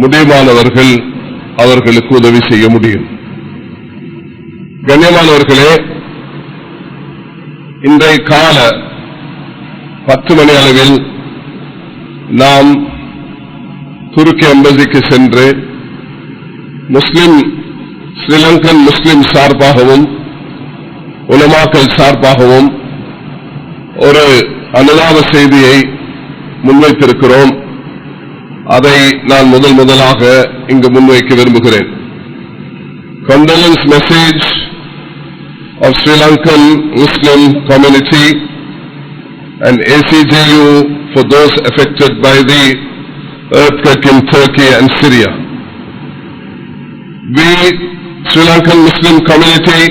முடியுமானவர்கள் அவர்களுக்கு உதவி செய்ய முடியும். கண்ணியமானவர்களே இன்றைய கால பத்து மணி அளவில் நாம் துருக்கி எம்பசிக்கு சென்று முஸ்லிம் ஸ்ரீலங்கன் முஸ்லிம் சார்பாகவும் உலமாக்கல் சார்பாகவும் ஒரு அனுதாப செய்தியை முன்வைத்திருக்கிறோம். அதை நான் முதல் முதலாக இங்கு முன்வைக்க விரும்புகிறேன் condolence message of Sri Lankan Muslim community and ACJU for those affected by the earthquake in Turkey and Syria. We, Sri Lankan Muslim community,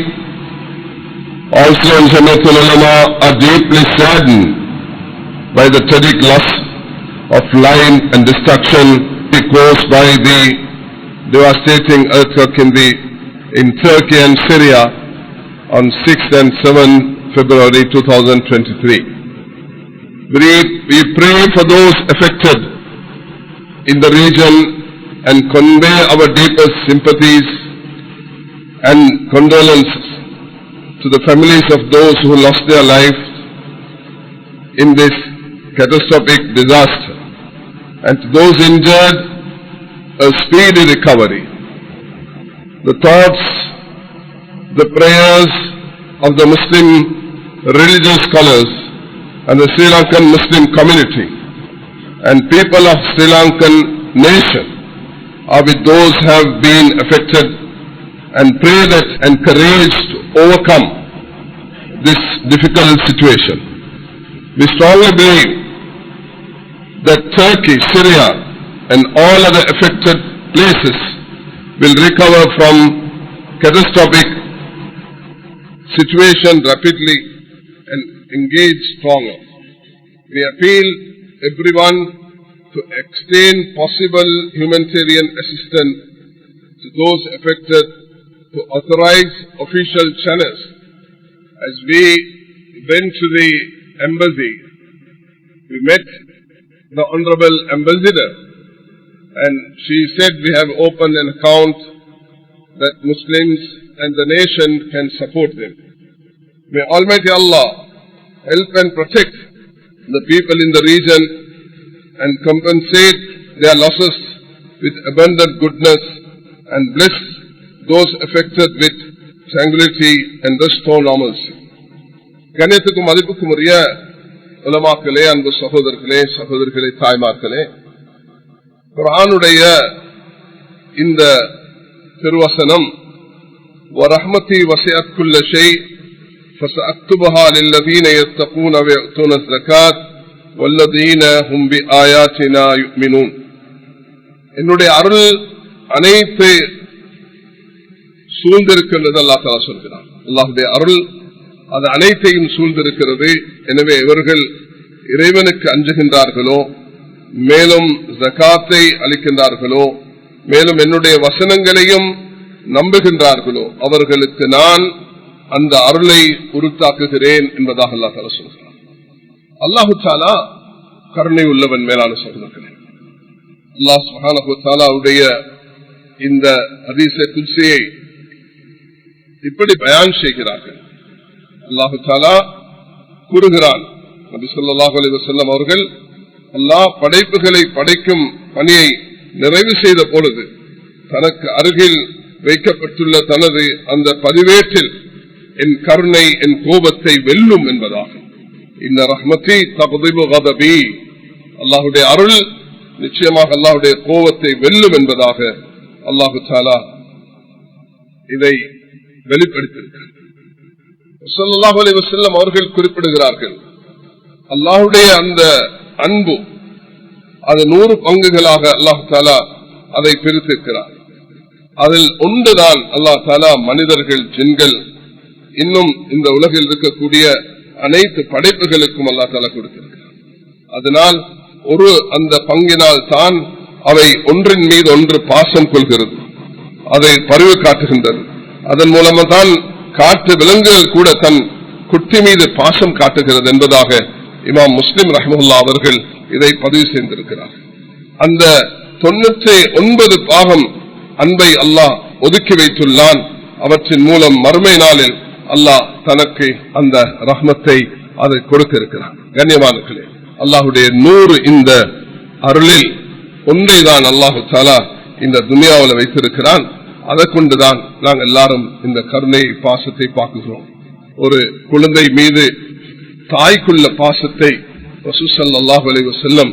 also in Jamatul Ulama, are deeply saddened by the tragic loss of life and destruction caused by the devastating earthquake in the in Turkey and Syria on 6th and 7th February 2023. We, we pray for those affected in the region and convey our deepest sympathies and condolences to the families of those who lost their lives in this catastrophic disaster and to those injured a speedy recovery. The thoughts, the prayers of the Muslim religious scholars and the Sri Lankan Muslim community and people of Sri Lankan nation are with those who have been affected and pray that and courage to overcome this difficult situation. We strongly believe that Turkey, Syria and all other affected places will recover from catastrophic situation rapidly and engage stronger. We appeal everyone to extend possible humanitarian assistance to those affected to authorize official channels. As we went to the embassy, we met the Honorable Ambassador, and she said we have opened an account that Muslims and the nation can support them. May Almighty Allah help and protect the people in the region and compensate their losses with abundant goodness and bless those affected with tranquility and restore normalcy. كان يتكم عليكم உலமாக்களே அன்பு சகோதரர்களே சகோதரிகளே தாய்மார்களே குரானுடைய இந்த திருவசனம் ورحمتي وسعت كل شيء فسأكتبها للذين يتقون ويؤتون الزكاة والذين هم بآياتنا يؤمنون என்னுடைய அருள் அனைத்து சூழ்ந்திருக்கின்றது அல்லா தலா சொல்கிறார் அல்லாஹுடைய அருள் அது அனைத்தையும் சூழ்ந்திருக்கிறது. எனவே இவர்கள் இறைவனுக்கு அஞ்சுகின்றார்களோ மேலும் ஜகாத்தை அளிக்கின்றார்களோ மேலும் என்னுடைய வசனங்களையும் நம்புகின்றார்களோ அவர்களுக்கு நான் அந்த அருளை உருத்தாக்குகிறேன் என்பதாக அல்லா தலா சொல்கிறார் அல்லாஹு சாலா கருணை உள்ளவன் மேலான சொல்லுகிறேன் அல்லாஹ் சுஹானஹு இந்த அதிசய குல்சியை இப்படி பயான் செய்கிறார்கள். அல்லாஹு தாலா கூறுகிறான். நபி சொல்லாஹ் அலி வசல்லம் அவர்கள் அல்லாஹ் படைப்புகளை படைக்கும் பணியை நிறைவு செய்த பொழுது தனக்கு அருகில் வைக்கப்பட்டுள்ள தனது அந்த பதிவேற்றில் என் கருணை என் கோபத்தை வெல்லும் என்பதாகும். இந்த ரஹ்மத்தி தகுதிபு அல்லாஹுடைய அருள் நிச்சயமாக அல்லாஹுடைய கோபத்தை வெல்லும் என்பதாக அல்லாஹு சாலா இதை வெளிப்படுத்தியிருக்கிறார் செல்லம் அவர்கள் குறிப்பிடுகிறார்கள். அல்லாஹுடைய அந்த அன்பு அது நூறு பங்குகளாக அல்லாஹு தாலா அதை பிரித்திருக்கிறார். அதில் ஒன்றுதான் அல்லாஹ் தாலா மனிதர்கள் ஜென்கள் இன்னும் இந்த உலகில் இருக்கக்கூடிய அனைத்து படைப்புகளுக்கும் அல்லா தாலா கொடுத்திருக்கிறார். அதனால் ஒரு அந்த பங்கினால் தான் அவை ஒன்றின் மீது ஒன்று பாசம் கொள்கிறது அதை பருவு காட்டுகின்றது. அதன் மூலமா தான் காற்று விலங்குகள் கூட தன் குட்டி மீது பாசம் காட்டுகிறது என்பதாக இமாம் முஸ்லிம் ரஹமுல்லா அவர்கள் இதை பதிவு செய்திருக்கிறார். அந்த தொண்ணூற்றி ஒன்பது பாகம் அன்பை அல்லாஹ் ஒதுக்கி வைத்துள்ளான். அவற்றின் மூலம் மறுமை நாளில் அல்லாஹ் தனக்கு அந்த ரஹ்மத்தை அதை கொடுத்திருக்கிறான். கண்ணியமானர்களே அல்லாஹுடைய நூறு இந்த அருளில் ஒன்றை தான் அல்லாஹு தாலா இந்த துனியாவில் வைத்திருக்கிறான். அதை கொண்டுதான் நாங்கள் எல்லாரும் இந்த கருணை பாசத்தை பார்க்கிறோம். ஒரு குழந்தை மீது தாய்க்குள்ள பாசத்தை ரசூசல்லாஹ் செல்லம்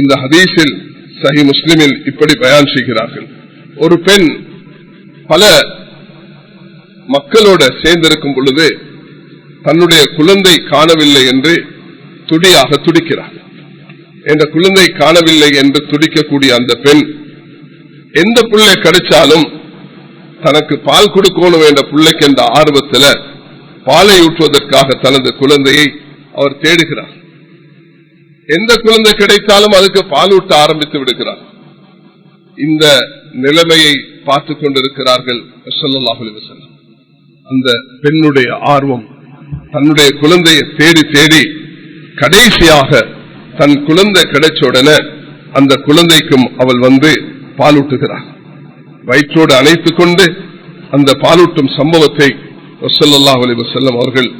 இந்த ஹதீஸில் சஹி முஸ்லிமில் இப்படி பயான் செய்கிறார்கள். ஒரு பெண் பல மக்களோட சேர்ந்திருக்கும் பொழுது தன்னுடைய குழந்தை காணவில்லை என்று துடியாக துடிக்கிறார். என்ற குழந்தை காணவில்லை என்று துடிக்கக்கூடிய அந்த பெண் எந்த பிள்ளை கிடைச்சாலும் தனக்கு பால் கொடுக்கணும் என்ற பிள்ளைக்கு என்ற ஆர்வத்தில் பாலை ஊற்றுவதற்காக தனது குழந்தையை அவர் தேடுகிறார். எந்த குழந்தை கிடைத்தாலும் அதுக்கு பால் ஊட்ட ஆரம்பித்து விடுகிறார். இந்த நிலைமையை பார்த்து கொண்டிருக்கிறார்கள் அந்த பெண்ணுடைய ஆர்வம் தன்னுடைய குழந்தையை தேடி தேடி கடைசியாக தன் குழந்தை கிடைச்ச உடனே அந்த குழந்தைக்கும் அவள் வந்து பாலூட்டுகிறார் வயிற்றோடு அழைத்துக் கொண்டு அந்த பாலூட்டும் சம்பவத்தை வசல்லாஹ் அலி வசல்லம் அவர்கள்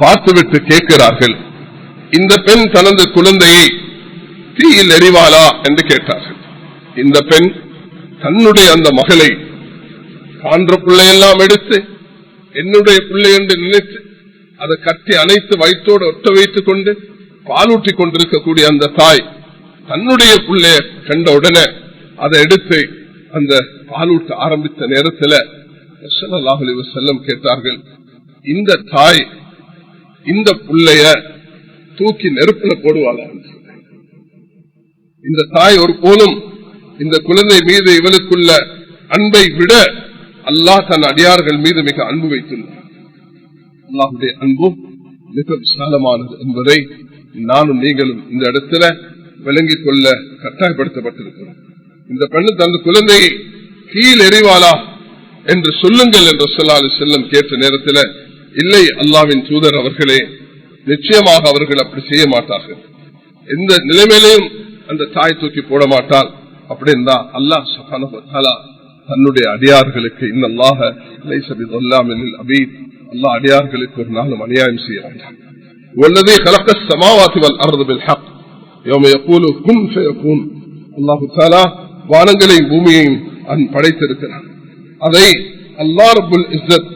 பார்த்துவிட்டு கேட்கிறார்கள். இந்த பெண் தனது குழந்தையை தீயில் எறிவாளா என்று கேட்டார்கள். இந்த பெண் தன்னுடைய அந்த மகளை காண்ற பிள்ளையெல்லாம் எடுத்து என்னுடைய பிள்ளை என்று நினைத்து அதை கட்டி அணைத்து வயிற்றோடு ஒட்ட வைத்துக் கொண்டு பாலூட்டி கொண்டிருக்கக்கூடிய அந்த தாய் தன்னுடைய பிள்ளைய கண்ட உடனே அதை எடுத்து அந்த பாலூட்ட ஆரம்பித்த நேரத்துல நேரத்தில் செல்லம் கேட்டார்கள் இந்த தாய் இந்த பிள்ளைய தூக்கி நெருப்புல போடுவாளா? இந்த தாய் ஒரு போலும் இந்த குழந்தை மீது இவளுக்குள்ள அன்பை விட அல்லாஹ் தன் அடியார்கள் மீது மிக அன்பு வைத்துள்ளார். அல்லாஹுடைய அன்பும் மிக விசாலமானது என்பதை நானும் நீங்களும் இந்த இடத்துல விளங்கிக் கொள்ள கட்டாயப்படுத்தப்பட்டிருக்கிறோம். இந்த பெண்ணு தனது குழந்தையை கீழ் எறிவாளா என்று சொல்லுங்கள் என்று சொல்லாது செல்லம் கேட்ட நேரத்தில் இல்லை அல்லாவின் தூதர் அவர்களே நிச்சயமாக அவர்கள் அப்படி செய்ய மாட்டார்கள் எந்த நிலைமையிலையும் அந்த தாய் தூக்கி போட மாட்டால் அப்படி இருந்தா அல்லாஹ் சுகானா தன்னுடைய அடியார்களுக்கு இன்னல்லாக அபீத் அல்லாஹ் அடியார்களுக்கு ஒரு நாளும் அநியாயம் செய்ய வேண்டாம் والذي خلق السماوات والارض بالحق يوم يقول كن فيكون الله تعالى வானங்களையும் பூமியையும் படைத்திருக்கிறான். அதை அல்லா ரபுல் இஸ்ஸத்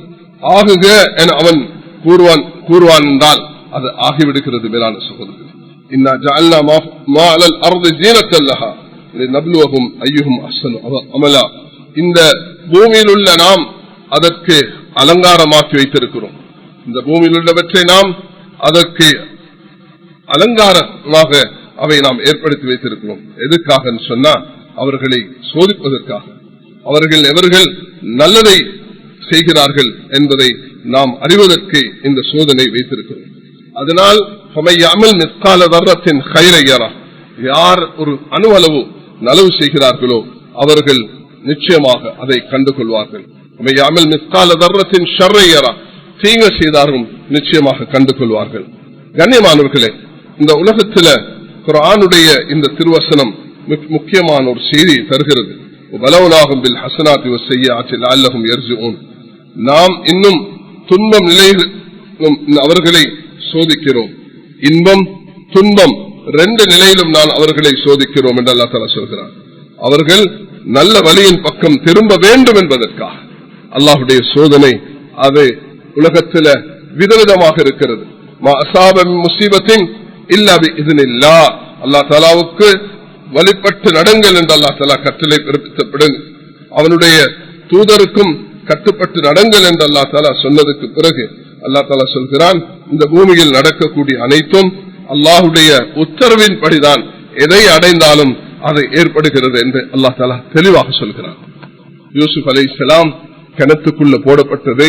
ஆகுக என அவன் கூறுவான் கூறுவான் என்றால் அது ஆகிவிடுகிறது மேலான சகோதரர்கள். இன்னா ஜஅல்னா மா அலல் அர்து அமலா. இந்த பூமியில் உள்ள நாம் அதற்கு அலங்காரமாக்கி வைத்திருக்கிறோம். இந்த பூமியில் உள்ளவற்றை நாம் அதற்கு அலங்காரமாக அவை நாம் ஏற்படுத்தி வைத்திருக்கிறோம். எதுக்காக சொன்னா அவர்களை சோதிப்பதற்காக. அவர்கள் எவர்கள் நல்லதை செய்கிறார்கள் என்பதை நாம் அறிவதற்கு இந்த சோதனை வைத்திருக்கிறோம். அதனால் சமையாமல் நிற்கால வர்றத்தின் கைரையரா யார் ஒரு அணு அளவு நலவு செய்கிறார்களோ அவர்கள் நிச்சயமாக அதை கண்டு கொள்வார்கள் அமையாமல் நிற்கால வர்றத்தின் ஷர்ரையரா தீங்க செய்தாரும் நிச்சயமாக கண்டு கொள்வார்கள் கண்ணியமானவர்களே இந்த உலகத்துல குரானுடைய இந்த திருவசனம் முக்கியமான ஒரு செய்தி தருகிறது. பலவனாகும் பில் ஹசனாத்தி செய்ய ஆற்றில் அல்லகும் எர்ஜுன் நாம் இன்னும் துன்பம் நிலையிலும் அவர்களை சோதிக்கிறோம். இன்பம் துன்பம் ரெண்டு நிலையிலும் நான் அவர்களை சோதிக்கிறோம் என்று அல்லா தலா சொல்கிறார் அவர்கள் நல்ல வழியின் பக்கம் திரும்ப வேண்டும் என்பதற்காக. அல்லாஹுடைய சோதனை அது உலகத்துல விதவிதமாக இருக்கிறது. முசீபத்தின் இல்லாது இதனில்லா அல்லா தலாவுக்கு வழிபட்டு நடங்கள் என்று அல்லா தலா கட்டளை பிறப்பித்தப்படும் அவனுடைய தூதருக்கும் கட்டுப்பட்டு நடங்கள் என்று அல்லா தாலா சொன்னதுக்கு பிறகு அல்லா தாலா சொல்கிறான் இந்த பூமியில் நடக்கக்கூடிய அனைத்தும் அல்லாஹுடைய உத்தரவின் படிதான் எதை அடைந்தாலும் அது ஏற்படுகிறது என்று அல்லா தாலா தெளிவாக சொல்கிறான். யூசுப் அலை இஸ்லாம் கிணத்துக்குள்ள போடப்பட்டது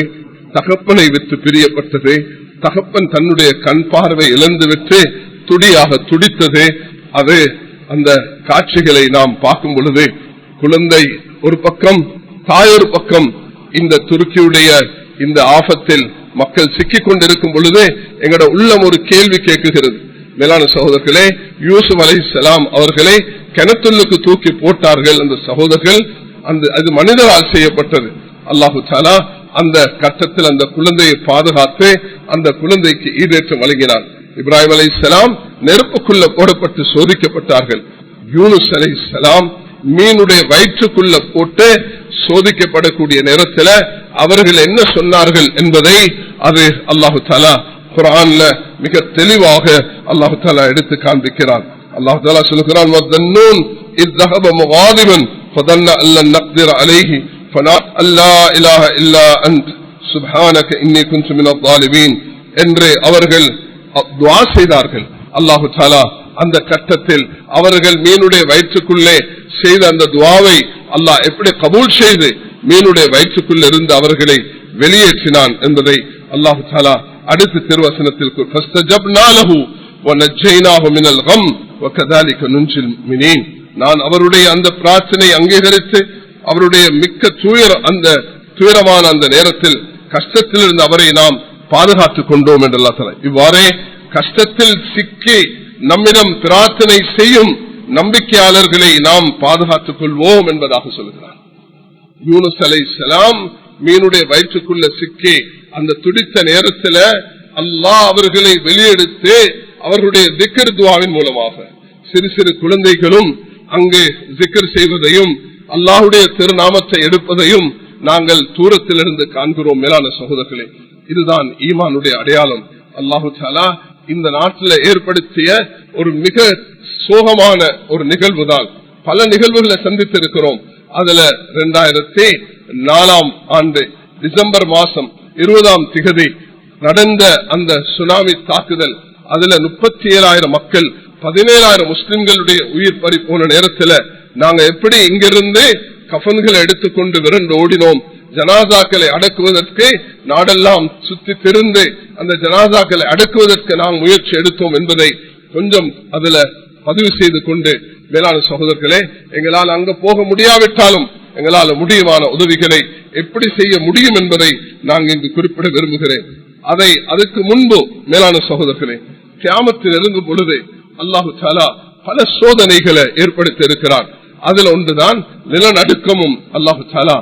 தகப்பனை விட்டு பிரியப்பட்டது தகப்பன் தன்னுடைய கண் பார்வை இழந்து விட்டு துடியாக துடித்தது அது அந்த காட்சிகளை நாம் பார்க்கும் பொழுது குழந்தை ஒரு பக்கம் தாயொரு பக்கம் இந்த துருக்கியுடைய இந்த ஆபத்தில் மக்கள் சிக்கிக் கொண்டிருக்கும் பொழுது எங்களோட உள்ளம் ஒரு கேள்வி கேட்குகிறது. மேலான சகோதரர்களே யூசுப் அலை சலாம் அவர்களை கிணத்துள்ளுக்கு தூக்கி போட்டார்கள் அந்த சகோதரர்கள் அந்த அது மனிதரால் செய்யப்பட்டது. அல்லாஹு தாலா அந்த கட்டத்தில் அந்த குழந்தையை பாதுகாத்து அந்த குழந்தைக்கு ஈடேற்றம் வழங்கினார் இப்ராஹிம் அலை சலாம் நெருப்புக்குள்ள போடப்பட்டு சோதிக்கப்பட்டார்கள். யூனுஸ் அலை சலாம் மீனுடைய வயிற்றுக்குள்ள போட்டு சோதிக்கப்படக்கூடிய நேரத்தில் அவர்கள் என்ன சொன்னார்கள் என்பதை அது அல்லாஹு தாலா குரான்ல மிக தெளிவாக அல்லாஹு தாலா எடுத்து காண்பிக்கிறான். அல்லாஹு தாலா சொல்லுகிறான் என்று அவர்கள் துவா செய்தார்கள். அல்லாஹு தாலா அந்த கட்டத்தில் அவர்கள் மீனுடைய வயிற்றுக்குள்ளே செய்த அந்த துவாவை அல்லாஹ் எப்படி கபூல் செய்து மீனுடைய வயிற்றுக்குள் இருந்து அவர்களை வெளியேற்றினான் என்பதை அல்லாஹு தாலா அடுத்த திருவசனத்தில் நான் அவருடைய அந்த பிரார்த்தனை அங்கீகரித்து அவருடைய மிக்க துயர் அந்த துயரமான அந்த நேரத்தில் கஷ்டத்திலிருந்து அவரை நாம் பாதுகாத்துக் கொண்டோம் என்று அல்லா தலா இவ்வாறே கஷ்டத்தில் சிக்கி நம்மிடம் பிரார்த்தனை செய்யும் நம்பிக்கையாளர்களை நாம் பாதுகாத்துக் கொள்வோம் என்பதாக சொல்கிறார். யூனுஸ் அலை சலாம் மீனுடைய வயிற்றுக்குள்ள சிக்கி அந்த துடித்த நேரத்தில் அல்லாஹ் அவர்களை வெளியெடுத்து அவர்களுடைய திக்கர் துவாவின் மூலமாக சிறு சிறு குழந்தைகளும் அங்கு ஜிக்கர் செய்வதையும் அல்லாஹுடைய திருநாமத்தை எடுப்பதையும் நாங்கள் தூரத்திலிருந்து காண்கிறோம் மேலான சகோதரர்களே. இதுதான் ஈமானுடைய அடையாளம். அல்லாஹு இந்த நாட்டில் ஏற்படுத்திய ஒரு மிக சோகமான ஒரு நிகழ்வு தான் பல நிகழ்வுகளை சந்தித்திருக்கிறோம். அதுல ரெண்டாயிரத்தி நாலாம் ஆண்டு டிசம்பர் மாசம் இருபதாம் திகதி நடந்த அந்த சுனாமி தாக்குதல் அதுல முப்பத்தி ஏழாயிரம் மக்கள் பதினேழாயிரம் முஸ்லிம்களுடைய உயிர் பறி போன நேரத்தில் நாங்க எப்படி இங்கிருந்து கஃன்களை எடுத்துக்கொண்டு விரண்டு ஓடினோம் ஜனாதாக்களை அடக்குவதற்கு நாடெல்லாம் சுத்தி திருந்து அந்த ஜனாதாக்களை அடக்குவதற்கு நாம் முயற்சி எடுத்தோம் என்பதை கொஞ்சம் அதுல பதிவு செய்து கொண்டு மேலான சகோதரர்களே எங்களால் அங்க போக முடியாவிட்டாலும் எங்களால் முடியுமான உதவிகளை எப்படி செய்ய முடியும் என்பதை நாங்கள் இங்கு குறிப்பிட விரும்புகிறேன். அதை அதுக்கு முன்பு மேலான சகோதரர்களே கிராமத்தில் நெருங்கும் பொழுது அல்லாஹு சாலா பல சோதனைகளை ஏற்படுத்தி இருக்கிறார் அதுல ஒன்றுதான் நிலநடுக்கமும் அல்லாஹு சாலா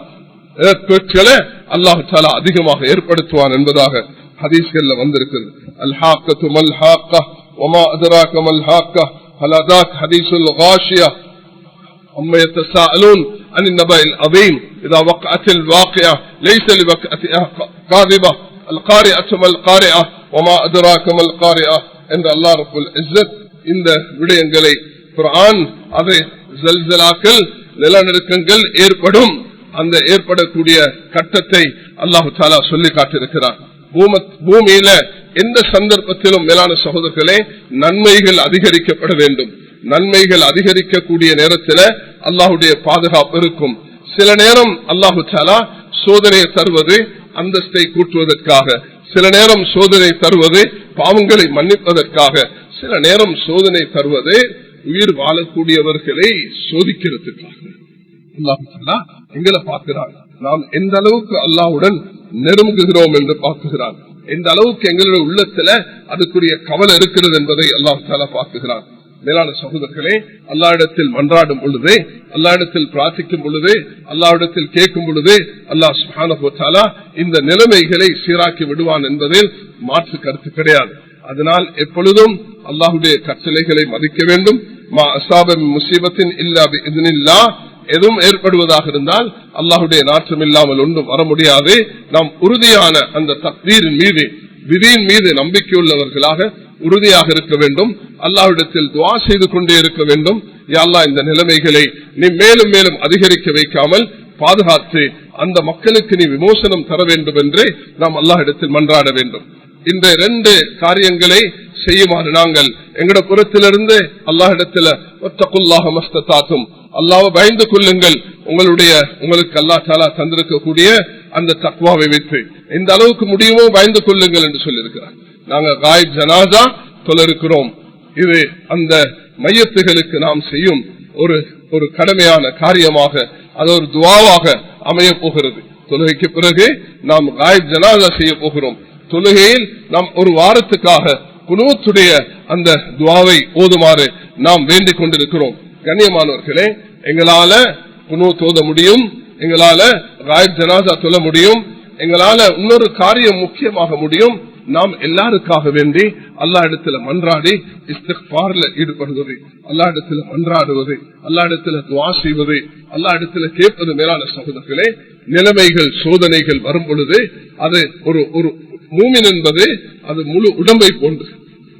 ஏற்பேட்களை அல்லாஹு சாலா அதிகமாக ஏற்படுத்துவான் என்பதாக ஹதீஸ்கள்ல வந்திருக்கிறது அல்ஹாக்கத்து மல்ஹாக்கா ஒமா அதராக்க மல்ஹாக்கா هلاذاك حديث الغاشية أما يتساءلون عن النبأ العظيم إذا وقعت الواقعة ليس لوقعتها كاذبة القارئة ما القارئة وما أدراك ما القارئة عند الله رب العزة இந்த விடயங்களை குரான் அதை ஜல்சலாக்கள் நிலநடுக்கங்கள் ஏற்படும் அந்த ஏற்படக்கூடிய கட்டத்தை அல்லாஹு தாலா சொல்லி காட்டிருக்கிறார் பூமியில எந்த சந்தர்ப்பத்திலும் மேலான சகோதரர்களே நன்மைகள் அதிகரிக்கப்பட வேண்டும். நன்மைகள் அதிகரிக்கக்கூடிய நேரத்தில் அல்லாஹுடைய பாதுகாப்பு இருக்கும். சில நேரம் அல்லாஹு சாலா சோதனையை தருவது அந்தஸ்தை கூட்டுவதற்காக. சில நேரம் சோதனை தருவது பாவங்களை மன்னிப்பதற்காக. சில நேரம் சோதனை தருவது உயிர் வாழக்கூடியவர்களை சோதிக்கிறதுக்காக. அல்லாஹு எங்களை பார்க்கிறார். நாம் எந்த அளவுக்கு அல்லாவுடன் நெருங்குகிறோம் என்று பார்க்குகிறார் எந்த அளவுக்கு எங்களுடைய உள்ளத்துல அதுக்குரிய கவலை இருக்கிறது என்பதை அல்லாஹ் பார்க்குகிறார் மேலான சகோதரர்களே அல்லாவிடத்தில் மன்றாடும் பொழுது அல்லாவிடத்தில் பிரார்த்திக்கும் பொழுது அல்லாவிடத்தில் கேட்கும் பொழுது அல்லாஹ் சுஹானா இந்த நிலைமைகளை சீராக்கி விடுவான் என்பதில் மாற்று கருத்து கிடையாது. அதனால் எப்பொழுதும் அல்லாஹுடைய கட்டளைகளை மதிக்க வேண்டும். மா அசாப முசீபத்தின் இல்லா இதனில்லா எதுவும் ஏற்படுவதாக இருந்தால் அல்லாஹுடைய நாற்றம் இல்லாமல் ஒன்றும் வர முடியாது. நாம் உறுதியான அந்த தக்தீரின் மீது விதியின் மீது நம்பிக்கையுள்ளவர்களாக உறுதியாக இருக்க வேண்டும். அல்லாஹ்விடத்தில் துவா செய்து கொண்டே இருக்க வேண்டும். யாழ்லா இந்த நிலைமைகளை நீ மேலும் மேலும் அதிகரிக்க வைக்காமல் பாதுகாத்து அந்த மக்களுக்கு நீ விமோசனம் தர வேண்டும் என்று நாம் அல்லாஹிடத்தில் மன்றாட வேண்டும். இந்த இரண்டு காரியங்களை செய்யுமாறு நாங்கள் எங்கட புறத்திலிருந்து அல்லாஹிடத்தில் ஒத்தக்குல்லாக மஸ்தாத்தும் அல்லாவை பயந்து கொள்ளுங்கள். உங்களுடைய உங்களுக்கு அல்லா தாலா தந்திருக்கக்கூடிய அந்த தக்குவாவை வைத்து. எந்த அளவுக்கு முடியுமோ பயந்து கொள்ளுங்கள் என்று சொல்லியிருக்கிறார். நாங்க காய் ஜனாதா தொலருக்கிறோம் இது அந்த மையத்துகளுக்கு நாம் செய்யும் ஒரு ஒரு கடமையான காரியமாக அது ஒரு துவாவாக அமைய போகிறது. தொழுகைக்கு பிறகு நாம் காய் ஜனாதா செய்ய போகிறோம். தொழுகையில் நாம் ஒரு வாரத்துக்காக குணத்துடைய அந்த துவாவை ஓதுமாறு நாம் வேண்டிக் கொண்டிருக்கிறோம். கண்ணியமானவர்களே எங்களால குனு தோத முடியும் எங்களால ராய் ஜனாதா சொல்ல முடியும் எங்களால இன்னொரு காரியம் முக்கியமாக முடியும். நாம் எல்லாருக்காக வேண்டி அல்லா இடத்துல மன்றாடி இஸ்திஃபார்ல ஈடுபடுவது அல்லா இடத்துல மன்றாடுவது அல்லா இடத்துல துவா செய்வது அல்லா இடத்துல கேட்பது மேலான சகோதரர்களே நிலைமைகள் சோதனைகள் வரும் பொழுது அது ஒரு ஒரு மூமின் என்பது அது முழு உடம்பை போன்று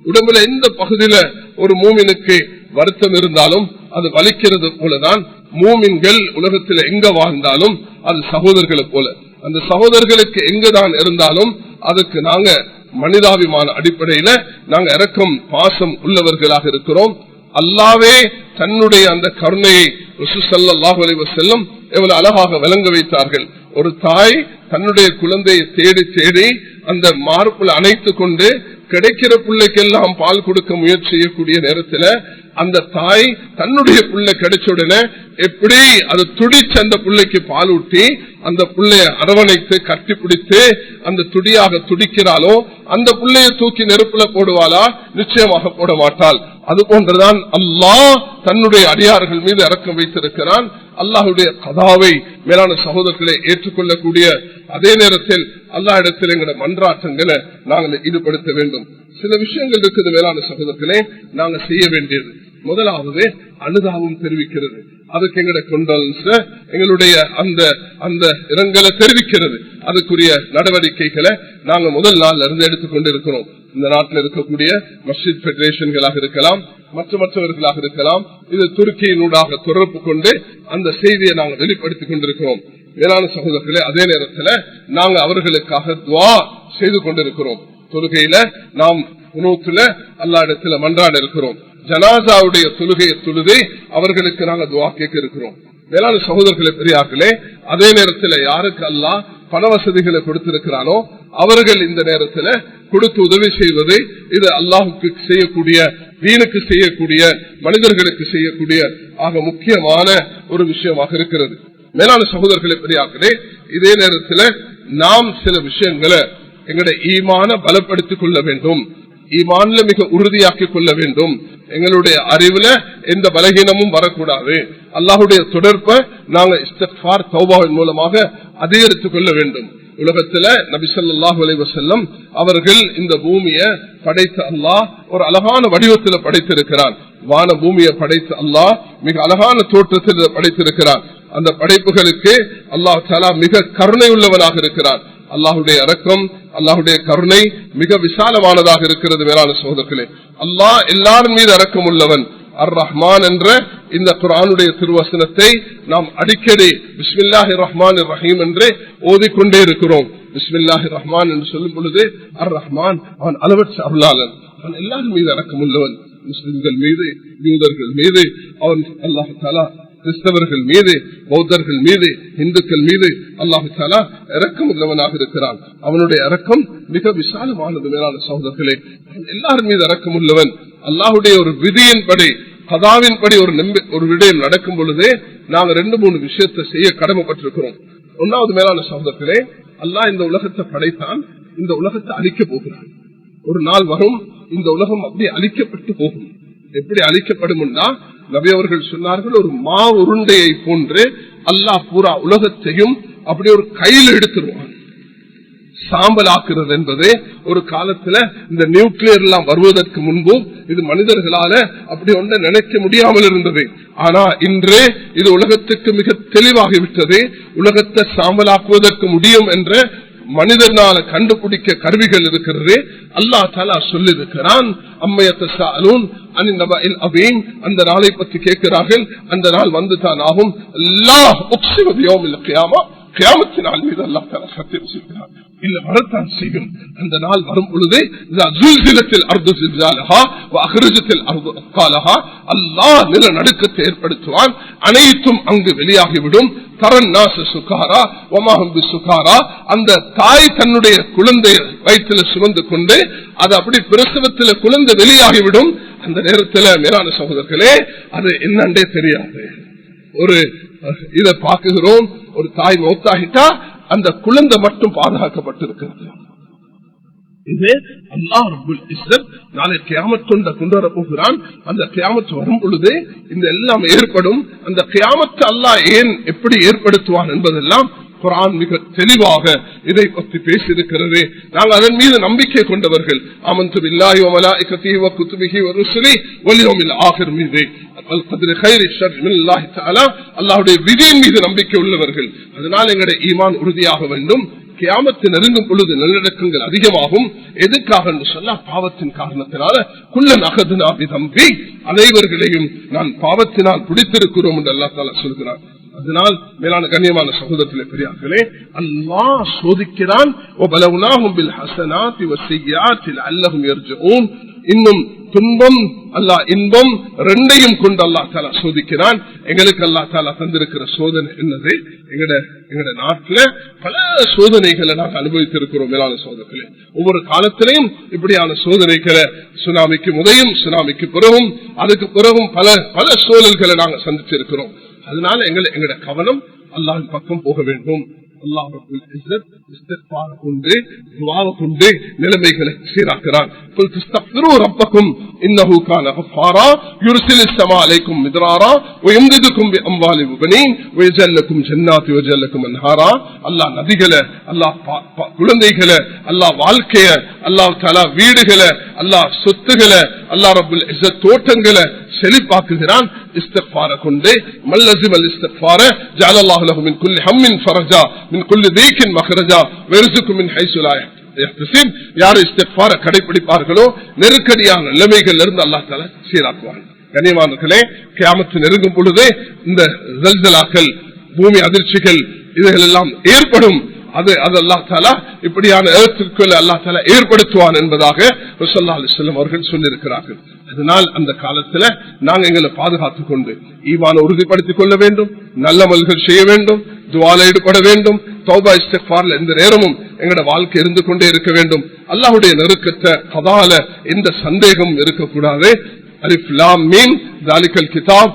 உடம்புல எந்த பகுதியில ஒரு மூமினுக்கு வருத்தம் இருந்தாலும் அது வலிக்கிறது போலதான் மூமின்கள் உலகத்தில் எங்க வாழ்ந்தாலும் அது சகோதரர்களை போல. அந்த சகோதரர்களுக்கு எங்கதான் இருந்தாலும் அதுக்கு நாங்க மனிதாபிமான அடிப்படையில நாங்க இறக்கம் பாசம் உள்ளவர்களாக இருக்கிறோம். அல்லாவே தன்னுடைய அந்த கருணையை செல்லும் எவ்வளவு அழகாக விளங்க வைத்தார்கள். ஒரு தாய் தன்னுடைய குழந்தையை தேடி தேடி அந்த மார்புல அணைத்து கொண்டு கிடைக்கிற பிள்ளைக்கெல்லாம் பால் கொடுக்க முயற்சி செய்யக்கூடிய நேரத்துல அந்த தாய் தன்னுடைய புள்ள கிடைச்ச உடனே எப்படி அது துடிச்சு அந்த பிள்ளைக்கு பால் ஊட்டி அந்த பிள்ளைய அரவணைத்து கட்டி பிடித்து அந்த துடியாக துடிக்கிறாளோ அந்த பிள்ளைய தூக்கி நெருப்புல போடுவாளா? நிச்சயமாக போட மாட்டாள். அது போன்றுதான் அல்லாஹ் தன்னுடைய அடியார்கள் மீது இறக்கம் வைத்திருக்கிறான். அல்லாஹுடைய கதாவை மேலான சகோதரர்களை ஏற்றுக்கொள்ளக்கூடிய அதே நேரத்தில் அல்லா இடத்தில் எங்களோட மன்றாட்டங்களை நாங்கள் ஈடுபடுத்த வேண்டும். சில விஷயங்கள் இருக்குது மேலான சகோதரர்களே நாங்க செய்ய வேண்டியது. முதலாவது அனுதாபம் தெரிவிக்கிறது. அதுக்கு எங்களுடைய கொண்டல்ஸ் எங்களுடைய அந்த அந்த இரங்கலை தெரிவிக்கிறது. அதுக்குரிய நடவடிக்கைகளை நாங்க முதல் நாள்ல இருந்து எடுத்துக்கொண்டு இருக்கிறோம் இந்த நாட்டில் இருக்கக்கூடிய மஸ்ஜித் பெடரேஷன்களாக இருக்கலாம் மற்ற மற்றவர்களாக இருக்கலாம் இது துருக்கியினூடாக தொடர்பு கொண்டு அந்த செய்தியை நாங்கள் வெளிப்படுத்திக் கொண்டிருக்கிறோம். வேளாண் சகோதரர்களே அதே நேரத்தில் நாங்க அவர்களுக்காக துவா செய்து கொண்டிருக்கிறோம். தொழுகையில நாம் உணவுல அல்லா இடத்துல மன்றாட இருக்கிறோம். ஜனாசாவுடைய தொழுகையை தொழுது அவர்களுக்கு நாங்க துவா கேட்க இருக்கிறோம் வேளாண் சகோதரர்களை பெரியார்களே அதே நேரத்தில் யாருக்கு அல்லா பண வசதிகளை கொடுத்திருக்கிறானோ அவர்கள் இந்த நேரத்தில் கொடுத்து உதவி செய்வது இது அல்லாஹுக்கு செய்யக்கூடிய வீணுக்கு செய்யக்கூடிய மனிதர்களுக்கு செய்யக்கூடிய ஆக முக்கியமான ஒரு விஷயமாக இருக்கிறது. மேலான சகோதரர்களை பெரியார்களே இதே நேரத்தில் நாம் சில விஷயங்களை எங்களுடைய ஈமான பலப்படுத்திக் கொள்ள வேண்டும். ஈமான்ல மிக உறுதியாக்கி கொள்ள வேண்டும் எங்களுடைய அறிவுல எந்த பலகீனமும் வரக்கூடாது அல்லாஹுடைய தொடர்பை நாங்கள் இஸ்தார் மூலமாக அதிகரித்துக் கொள்ள வேண்டும் உலகத்துல நபிசல்லாஹு அலைவசல்லம் அவர்கள் இந்த பூமியை படைத்த அல்லாஹ் ஒரு அழகான வடிவத்தில் படைத்திருக்கிறான் வான பூமியை படைத்த அல்லாஹ் மிக அழகான தோற்றத்தில் படைத்திருக்கிறான் அந்த படைப்புகளுக்கு அல்லாஹ் தாலா மிக கருணை உள்ளவனாக இருக்கிறான் அல்லாஹுடைய இறக்கம் அல்லாஹுடைய கருணை மிக விசாலமானதாக இருக்கிறது வேளாண் சோதர்களே. அல்லாஹ் எல்லாரும் மீது இறக்கம் உள்ளவன் அர் ரஹ்மான் என்ற இந்த குரானுடைய திருவசனத்தை நாம் அடிக்கடி பிஸ்மில்லாஹி ரஹ்மான் ரஹீம் என்று ஓதிக்கொண்டே இருக்கிறோம். பிஸ்மில்லாஹி ரஹ்மான் என்று சொல்லும் பொழுது அர் ரஹ்மான் அவன் அளவற்ற அருளாளன். அவன் எல்லாரும் மீது இறக்கம் உள்ளவன். முஸ்லிம்கள் மீது யூதர்கள் மீது அவன் அல்லாஹு கிறிஸ்தவர்கள் மீது பௌத்தர்கள் மீது இந்துக்கள் மீது அல்லாஹு தாலா இறக்கம் உள்ளவனாக இருக்கிறான். அவனுடைய இறக்கம் மிக விசாலமானது மேலான சகோதரர்களே. எல்லாரும் மீது இறக்கம் உள்ளவன். அல்லாஹுடைய ஒரு விதியின்படி கதாவின்படி ஒரு ஒரு விடயம் நடக்கும் பொழுதே நாங்க ரெண்டு மூணு விஷயத்தை செய்ய கடமைப்பட்டிருக்கிறோம். ஒன்னாவது மேலான சகோதரர்களே அல்லாஹ் இந்த உலகத்தை படைத்தான் இந்த உலகத்தை அழிக்க போகிறான். ஒரு நாள் வரும் இந்த உலகம் அப்படி அழிக்கப்பட்டு போகும். எப்படி அழிக்கப்படும்னா நபி அவர்கள் சொன்னார்கள் ஒரு மா உருண்டையை போன்று அல்லாஹ் பூரா உலகத்தையும் அப்படி ஒரு கையில் எடுத்துருவான். சாம்பல் ஆக்குறது என்பது ஒரு காலத்துல இந்த நியூக்ளியர் எல்லாம் வருவதற்கு முன்பு இது மனிதர்களால அப்படி ஒன்றை நினைக்க முடியாமல் இருந்தது. ஆனா இன்று இது உலகத்துக்கு மிக தெளிவாகிவிட்டது. உலகத்தை சாம்பலாக்குவதற்கு முடியும் என்ற மனிதனால கண்டுபிடிக்க கருவிகள் இருக்கிறது. அல்லா தாலா சொல்லிருக்கிறான் அந்த நாளை பற்றி கேட்கிறார்கள் அந்த நாள் வந்துதான் ஆகும். கியாமத்தினால் மீது அல்லா தாலா சத்தியம் செய்கிறார் இல்ல வரத்தான் செய்யும். அந்த நாள் வரும் பொழுது அல்லாஹ் நில நடுக்கத்தை ஏற்படுத்துவான். அனைத்தும் அங்கு வெளியாகிவிடும். சுகாரா சுகாரா. அந்த தாய் தன்னுடைய குழந்தை வயிற்றுல சுமந்து கொண்டு அது அப்படி பிரசவத்தில் குழந்தை வெளியாகிவிடும். அந்த நேரத்தில் மேலான சகோதரர்களே அது என்னண்டே தெரியாது. ஒரு இதை பார்க்குகிறோம். ஒரு தாய் மௌத்தாகிட்டா அந்த குழந்தை மட்டும் பாதுகாக்கப்பட்டிருக்கிறது. இது அல்லாஹ் ரபுல் இஸ்ஸத் நாளை கியாமத் கொண்ட கொண்டு வரப்போகிறான் அந்த கியாமத்து வரும் பொழுது இந்த எல்லாம் ஏற்படும். அந்த கியாமத்தை அல்லாஹ் ஏன் எப்படி ஏற்படுத்துவான் என்பதெல்லாம் குரான் மிக தெளிவாக இதை பற்றி பேசியிருக்கிறது. நாங்கள் அதன் மீது நம்பிக்கை கொண்டவர்கள். அமந்து பில்லாஹி விதியின் மீது நம்பிக்கை உள்ளவர்கள். அதனால் எங்களுடைய ஈமான் உறுதியாக வேண்டும். கியாமத்து நெருங்கும் பொழுது நல்லடக்கங்கள் அதிகமாகும். எதுக்காக என்று சொன்னா பாவத்தின் காரணத்தினால. குள்ள நகது நாபி தம்பி அனைவர்களையும் நான் பாவத்தினால் பிடித்திருக்கிறோம் என்று அல்லா தால சொல்கிறான். அதனால் மேலான கண்ணியமான சகோதரத்திலே பெரியார்களே அல்லாஹ் சோதிக்கிறான் இன்னும் துன்பம் அல்லா இன்பம் ரெண்டையும் கொண்டு அல்லா தாலா சோதிக்கிறான். எங்களுக்கு அல்லா தாலா தந்திருக்கிற சோதனை என்னது? எங்கட எங்கட நாட்டுல பல சோதனைகளை நாங்கள் அனுபவித்திருக்கிறோம் மேலான சோதனைகளே. ஒவ்வொரு காலத்திலையும் இப்படியான சோதனைகளை சுனாமிக்கு முதையும் சுனாமிக்கு பிறகும் அதுக்கு பிறகும் பல பல சூழல்களை நாங்கள் சந்திச்சிருக்கிறோம். அதனால எங்களை எங்களோட கவனம் அல்லாஹ் பக்கம் போக வேண்டும். நிலைமைகளை சீராக்கிறான் நதிகளை அல்லாஹ் குழந்தைகளை அல்லாஹ் வாழ்க்கைய அல்லாஹ் தலா வீடுகளை அல்லாஹ் சொத்துகளை அல்லா ரபுல் தோட்டங்களை செழிப்பாக்குகிறான். இஸ்தஃபார கொண்டு மல்லசிம் அல் இஸ்தஃபார ஜாலல்லாஹு லஹு மின் குல்லி ஹம்மின் ஃபரஜா மின் குல்லி தீக்கின் மஹரஜா வெர்சுக்கு மின் ஹைசுலாய யார் இஸ்தஃபார கடைபிடிப்பார்களோ நெருக்கடியான நிலைமைகள் இருந்து அல்லாஹ் தால சீராக்குவாங்க கனியமானர்களே கியாமத்து நெருங்கும் பொழுது இந்த ஜல்ஜலாக்கள் பூமி அதிர்ச்சிகள் இதுகள் எல்லாம் ஏற்படும் அது அது அல்லா தாலா இப்படியான ஏற்றுக்களை அல்லா தாலா ஏற்படுத்துவான் என்பதாக ருசல்லா அலிஸ்லம் அவர்கள் சொல்லியிருக்கிறார்கள். அதனால் அந்த காலத்துல நாங்க எங்களை பாதுகாத்துக் கொண்டு ஈவான உறுதிப்படுத்திக் கொள்ள வேண்டும் நல்ல மல்கள் செய்ய வேண்டும் துவால ஈடுபட வேண்டும் தௌபா இஸ்தார்ல எந்த நேரமும் எங்களோட வாழ்க்கை இருந்து கொண்டே இருக்க வேண்டும். அல்லாஹுடைய நெருக்கத்தை கதால எந்த சந்தேகம் இருக்கக்கூடாது. அலிஃப் லாம் மீன் ذلك الكتاب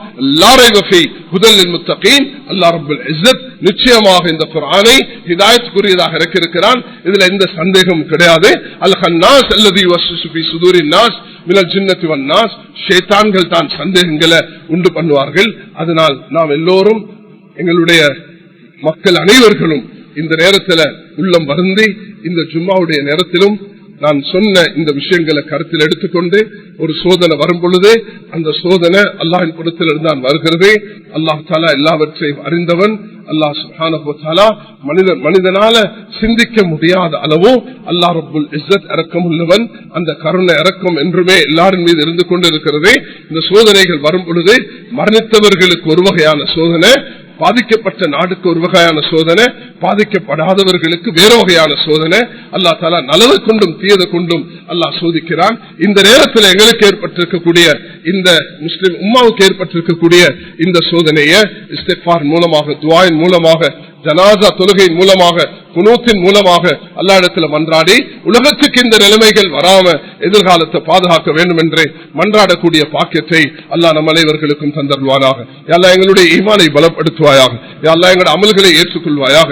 لا ريب فيه هدى للمتقين الله رب العزت நிச்சயமாக இந்த குர்ஆனை ஹிதாயத்துக்குரியதாக இருக்கிறான் இதுல எந்த சந்தேகம் கிடையாது அல் ஹன்னாஸ் அல்லது வஸ்ஸு ஃபீ சுதூரின் நாஸ் மினல் ஜின்னத்தி வன் நாஸ் ஷைத்தான்கள் தான் சந்தேகங்களை உண்டு பண்ணுவார்கள் அதனால் நாம் எல்லோரும் எங்களுடைய மக்கள் அனைவர்களும் இந்த நேரத்துல உள்ளம் வருந்தி இந்த ஜும்மாவுடைய நேரத்திலும் நான் சொன்ன இந்த விஷயங்களை கருத்தில் எடுத்துக்கொண்டு ஒரு சோதனை வரும் பொழுது அந்த சோதனை அல்லாஹின் புறத்தில் தான் வருகிறது. அல்லாஹ் தாலா எல்லாவற்றையும் அறிந்தவன். அல்லாஹ் சுஹானா மனித மனிதனால சிந்திக்க முடியாத அளவோ அல்லா ரபுல் இஸ்ஸத் இறக்கம் உள்ளவன் அந்த கருணை இறக்கம் என்றுமே எல்லாரின் மீது இருந்து கொண்டிருக்கிறது. இந்த சோதனைகள் வரும் பொழுது மரணித்தவர்களுக்கு ஒரு வகையான சோதனை. பாதிக்கப்பட்ட நாடுக்கு ஒரு வகையான சோதனை பாதிக்கப்படாதவர்களுக்கு வேற வகையான சோதனை. அல்லா தாலா நல்லதை கொண்டும் தீயதை கொண்டும் அல்லாஹ் சோதிக்கிறான். இந்த நேரத்தில் எங்களுக்கு ஏற்பட்டிருக்கக்கூடிய இந்த முஸ்லிம் உம்மாவுக்கு ஏற்பட்டிருக்கக்கூடிய இந்த சோதனையை இஸ்திஃபார் மூலமாக துவாயின் மூலமாக ஜனாசா தொழுகையின் மூலமாக குணூத்தின் மூலமாக அல்லா இடத்துல மன்றாடி உலகத்துக்கு இந்த நிலைமைகள் வராம எதிர்காலத்தை பாதுகாக்க வேண்டும் என்று மன்றாடக்கூடிய பாக்கியத்தை அல்லா நம் அனைவர்களுக்கும் தந்தருவானாக எல்லா எங்களுடைய ஈமானை பலப்படுத்துவாயாக. எல்லா எங்களுடைய அமல்களை ஏற்றுக்கொள்வாயாக.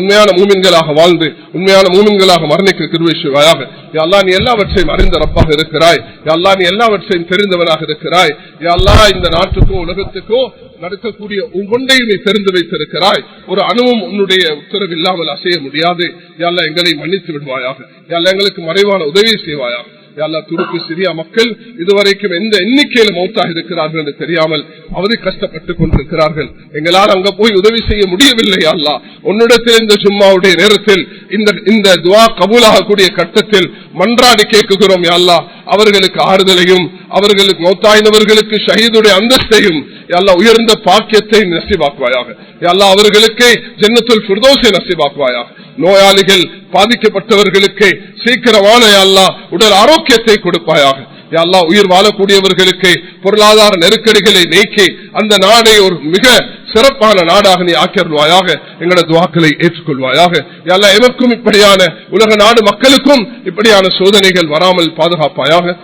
உண்மையான மூமின்களாக வாழ்ந்து உண்மையான மூமின்களாக மரணிக்க கிருவேசுவாயாக எல்லா நீ எல்லாவற்றையும் அறிந்த ரப்பாக இருக்கிறாய். எல்லா நீ எல்லாவற்றையும் தெரிந்தவனாக இருக்கிறாய். எல்லா இந்த நாட்டுக்கோ உலகத்துக்கோ நடக்கக்கூடிய ஒவ்வொன்றையுமே நீ தெரிந்து வைத்திருக்கிறாய். ஒரு அணுவும் உன்னுடைய உத்தரவில்லாமல் அசைய முடியாது. யாழ்லா எங்களை மன்னித்து விடுவாயாக. யாழ்லா எங்களுக்கு மறைவான உதவி செய்வாயாக. யாரா துருப்பு சிரியா மக்கள் இதுவரைக்கும் எந்த எண்ணிக்கையில மௌத்தாக இருக்கிறார்கள் என்று தெரியாமல் அவரை கஷ்டப்பட்டுக் கொண்டிருக்கிறார்கள். எங்களால் அங்க போய் உதவி செய்ய முடியவில்லை அல்லா உன்னிடத்தில் இந்த சும்மாவுடைய நேரத்தில் இந்த இந்த துவா கபூலாகக்கூடிய கட்டத்தில் மன்றாடி கேட்குகிறோம் யாழ்லா அவர்களுக்கு ஆறுதலையும் அவர்களுக்கு மௌத்தாயினவர்களுக்கு ஷஹீதுடைய அந்தஸ்தையும் எல்லா உயர்ந்த பாக்கியத்தை நசிவாக்குவாயாக எல்லா அவர்களுக்கு ஜென்னத்துல் ஃபிர்தோசை நசிவாக்குவாயாக நோயாளிகள் பாதிக்கப்பட்டவர்களுக்கு சீக்கிரமான அல்லா உடல் ஆரோக்கியத்தை கொடுப்பாயாக. எல்லா உயிர் வாழக்கூடியவர்களுக்கு பொருளாதார நெருக்கடிகளை நீக்கி அந்த நாடை ஒரு மிக சிறப்பான நாடாக நீ ஆக்கிருவாயாக எங்களோட துவாக்களை ஏற்றுக்கொள்வாயாக. எல்லா எமக்கும் இப்படியான உலக நாடு மக்களுக்கும் இப்படியான சோதனைகள் வராமல் பாதுகாப்பாயாக.